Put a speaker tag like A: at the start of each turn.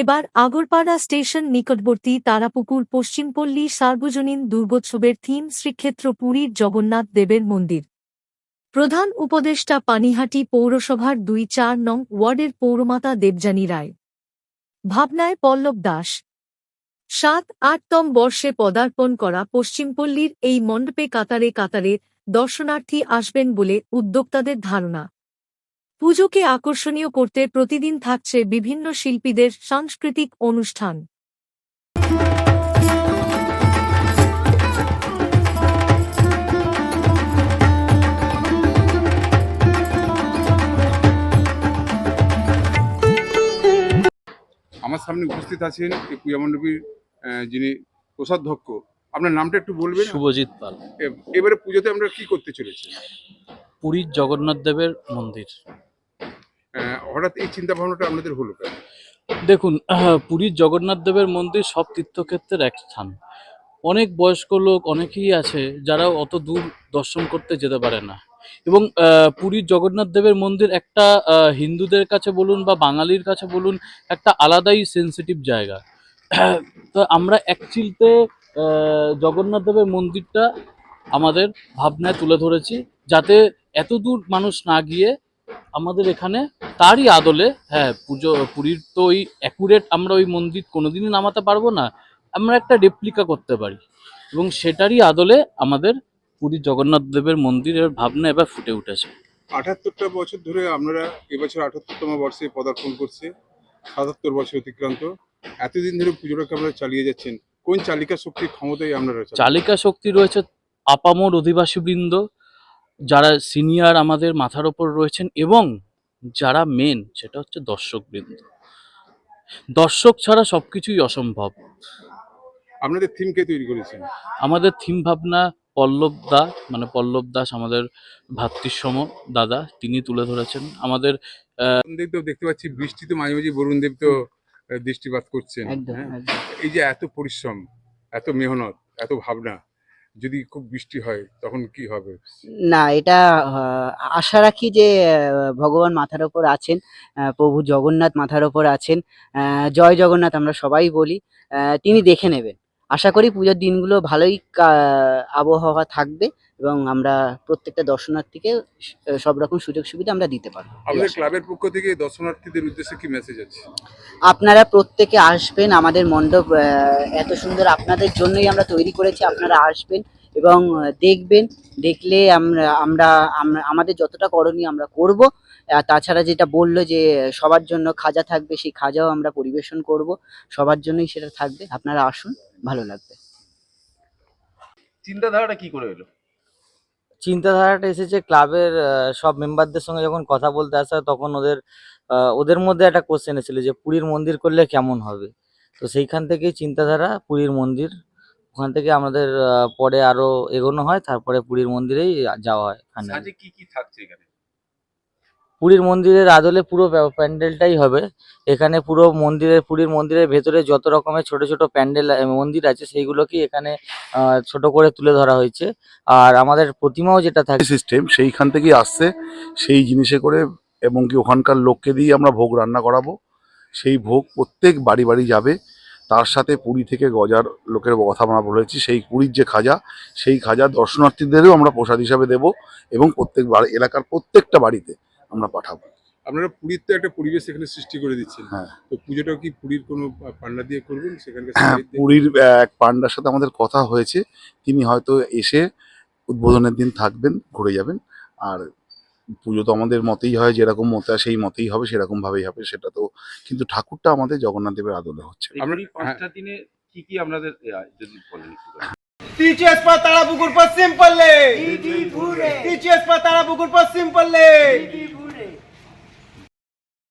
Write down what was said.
A: এবার আগরপাড়া স্টেশন নিকটবর্তী তারাপুকুর পশ্চিমপল্লী সার্বজনীন দুর্গোৎসবের থিম শ্রীক্ষেত্র পুরীর জগন্নাথ দেবের মন্দির। প্রধান উপদেষ্টা পানিহাটি পৌরসভার দুই চার নং ওয়ার্ডের পৌরমাতা দেবযানী রায়। ভাবনায় পল্লব দাস সাত আটতম বর্ষে পদার্পণ করা পশ্চিমপল্লীর এই মণ্ডপে কাতারে কাতারে দর্শনার্থী আসবেন বলে উদ্যোক্তাদের ধারণা। পুজোকে আকর্ষণীয় করতে প্রতিদিন থাকছে বিভিন্ন শিল্পীদের সাংস্কৃতিক অনুষ্ঠান।
B: আমার সামনে উপস্থিত আছেন এই পূজা মণ্ডপীর যিনি কোষাধ্যক্ষ আপনার নামটা একটু বলবেন?
C: শুভজিৎ পাল।
B: এবারে পুজোতে আমরা কি করতে চলেছি?
C: পুরীর জগন্নাথ দেবের মন্দির।
B: হঠাৎ এই চিন্তা ভাবনাটা আপনাদের হলো কেন?
C: দেখুন পুরীর জগন্নাথ দেবের মন্দির সব তীর্থক্ষেত্রের এক স্থান। অনেক বয়স্ক লোক অনেকেই আছে যারা অত দূর দর্শন করতে যেতে পারে না। এবং আহ, পুরীর জগন্নাথ দেবের মন্দির একটা আহ, হিন্দুদের কাছে বলুন বা বাঙালির কাছে বলুন একটা আলাদাই সেন্সিটিভ জায়গা। তো আমরা অ্যাকচুয়ালিতে জগন্নাথ দেবের মন্দিরটা আমাদের ভাবনায় তুলে ধরেছি যাতে এত দূর মানুষ না গিয়ে আমাদের এখানে তারই আদলে হ্যাঁ পুজো, পুরীর তো ওই অ্যাকুরেট আমরা ওই মন্দির কোনোদিনই নামাতে পারব না, আমরা একটা রেপ্লিকা করতে পারি। এবং সেটারই আদলে আমাদের পুরীর জগন্নাথ দেবের মন্দিরের ভাবনা এবার ফুটে উঠেছে।
B: আঠাত্তরটা বছর ধরে আপনারা এবছর আঠাত্তরতম বর্ষে পদার্পণ করছে, সাতাত্তর বছর অতিক্রান্ত। এতদিন ধরে পুজোটাকে আপনারা চালিয়ে যাচ্ছেন? কোন চালিকা শক্তির ক্ষমতায় আপনারা চালাচ্ছেন?
C: চালিকা শক্তি রয়েছে আপামর অধিবাসীবৃন্দ যারা সিনিয়র আমাদের মাথার ওপর রয়েছেন এবং যারা মেন সেটা হচ্ছে দর্শকবৃন্দ। দর্শক ছাড়া সবকিছুই অসম্ভব।
B: আপনাদের থিম কে তৈরি করেছেন?
C: আমাদের থিম ভাবনা পল্লব দা মানে পল্লব দাস আমাদের ভাতৃসম দাদা তিনি তুলে ধরেছেন। আমাদের
B: দেখতে পাচ্ছি বৃষ্টিতে মাঝে মাঝে বরুণ দেব তো দৃষ্টিপাত করছেন হ্যাঁ? এই যে এত পরিশ্রম এত মেহনত এত ভাবনা যদি খুব বৃষ্টি হয় তখন কি হবে?
D: না এটা আশা রাখি যে ভগবান মাথার ওপর আছেন প্রভু জগন্নাথ মাথার ওপর আছেন জয় জগন্নাথ আমরা সবাই বলি তিনি দেখে নেবেন। আশা করি পুজোর দিনগুলো ভালোই আবহাওয়া থাকবে এবং আমরা প্রত্যেকটা দর্শনার্থীকে সব রকম সুযোগ সুবিধা আমরা দিতে পারব।
B: আমাদের ক্লাবের পক্ষ থেকে দর্শনার্থীদের উদ্দেশ্যে কি মেসেজ আছে?
D: আপনারা প্রত্যেকে আসবেন আমাদের মণ্ডপ আহ, এত সুন্দর আপনাদের জন্যই আমরা তৈরি করেছি আপনারা আসবেন এবং দেখবেন দেখলে আমরা আমরা আমরা- আমাদের যতটা করণীয় আমরা করব। তাছাড়া যেটা বলল যে সবার জন্য খাজা থাকবে সেই খাজাও আমরা পরিবেশন করব। সবার জন্যই সেটা থাকবে। আপনারা আসুন ভালো লাগবে।
E: চিন্তাধারাটা কি করে এলো?
F: চিন্তাধারাটা এসেছে ক্লাবের সব মেম্বারদের সঙ্গে যখন কথা বলতে আসা হয়, তখন ওদের ওদের মধ্যে একটা কোশ্চেন এসেছিল যে পুরীর মন্দির করলে কেমন হবে? তো সেইখান থেকেই চিন্তাধারা পুরীর মন্দির ওখান থেকে আমাদের পরে আরও এগোনো হয় তারপরে পুরীর মন্দিরেই যাওয়া হয়।
E: কি কি থাকছে এখানে?
F: পুরীর মন্দিরের আদলে পুরো প্যান্ডেলটাই হবে। এখানে পুরো মন্দিরের, পুরীর মন্দিরের ভেতরে যত রকমের ছোট ছোট প্যান্ডেল মন্দির আছে সেইগুলোকেই এখানে ছোট করে তুলে ধরা হয়েছে। আর আমাদের প্রতিমাও যেটা থাকে
G: সিস্টেম সেইখান থেকেই আসছে, সেই জিনিসে করে এবং কি ওখানকার লোককে দিয়ে আমরা ভোগ রান্না করাবো। সেই ভোগ প্রত্যেক বাড়ি বাড়ি যাবে। তার সাথে পুরী থেকে গজার লোকের কথা আমরা বলেছি, সেই পুরীর যে খাজা, সেই খাজা দর্শনার্থীদেরও আমরা প্রসাদ হিসাবে দেব এবং প্রত্যেক এলাকার প্রত্যেকটা বাড়িতে। আমরা পাঠাবো।
B: আপনারা পুরীর তো একটা পরিবেশ এখানে সৃষ্টি করে দিচ্ছেন।
G: হ্যাঁ।
B: তো পুজোটা কি পুরীর কোনো পান্ডা দিয়ে করবেন? সেখানকার
G: হ্যাঁ পুরীর এক পান্ডার সাথে আমাদের কথা হয়েছে। তিনি হয়তো এসে উদ্বোধনের দিন থাকবেন ঘুরে যাবেন। আর পুজো তো আমাদের মতেই হয় যেরকম মতে হয় সেই মতেই হবে সেরকম ভাবেই হবে সেটা তো কিন্তু ঠাকুরটা আমাদের জগন্নাথ দেবের আদলে হচ্ছে।
E: পাঁচটা দিনে কি কি আপনাদের যদি বলেন একটু করে।
H: টিচিএস পা তারাপুকুর পশ্চিম পল্লে টিচিএস পা তারাপুকুর পশ্চিম পল্লে